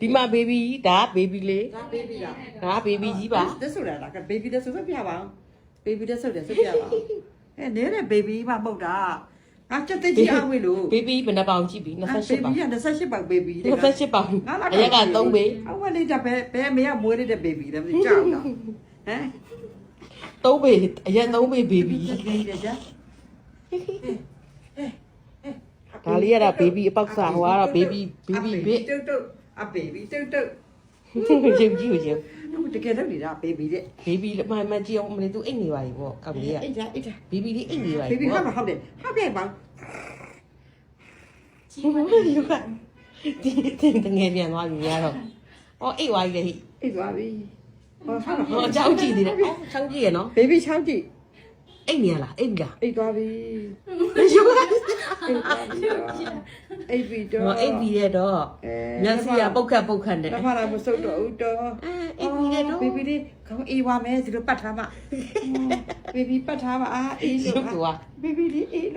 ဒီမှာ baby ဒါ baby လေးဒါ baby လားဒါ baby ကြီးပါ တက်ဆိုတာလားက baby တက်ဆိုပြပါအောင် baby တက်ဆိုတယ်ဆိုပြပါအောင်အဲနဲတဲ့ baby မှမဟုတ်တာငါချက်သိကြီးအဝေးလို့ baby ဘယ်နှပေါင်ကြည့်ပြီ28ပေါင် baby က28ပေါင် baby 28ပေါင်အရက်က3ပေအဝလေးတက်ပဲဘယ်မရမွေးတဲ့ baby လဲမသိကြောက်တာဟမ်3ပေအရက်3ပေ baby ကြာဒါ လေးကတော့ baby အပေါက်စားဟိုကတော့ baby baby bit တုတ်တုတ်အ baby တုတ်တုတ်ကြည့်ကြည့်ကြည့်တကယ်လို့နေတာ baby တဲ့ baby မမကြည့်အောင်မလေးသူအိတ်နေပါ E ပေါ့ကောက်လေးကအိတ်တာအိတ်တာ baby လေးအိတ်နေပါ E baby ပေါ့ကမဟုတ်တယ်ဟုတ်တယ်ပါဒီကဒီတင်တငယ်ပြန်သွားပြီများတော့ဟောအိတ်သွားပြီလေအိတ်သွားပြီဟောဟာဟောအချောင်းကြည့်နေတယ်အော်ချောင်းကြည့်ရနော် baby ချောင်းကြည့်အိတ်နေရလားအိတ်ပြီလားအိတ်သွားပြီရုပ်က အိတ်သွားပြီအိတ်ပြီတော့ဟောအိတ်ပြီတဲ့တော့အဲမျက်စိကပုတ်ခတ်ပုတ်ခတ်နဲ့တော့ဟာလာမစုတ်တော့ဦးတော့အဲအိတ်ပြီတဲ့တော့ baby လေးခေါင်းအေးသွားမယ်ဒီလိုပတ်ထားမှ baby ပတ်ထားပါအာအေးရုလို့ပ်ကွာ baby လေးအေး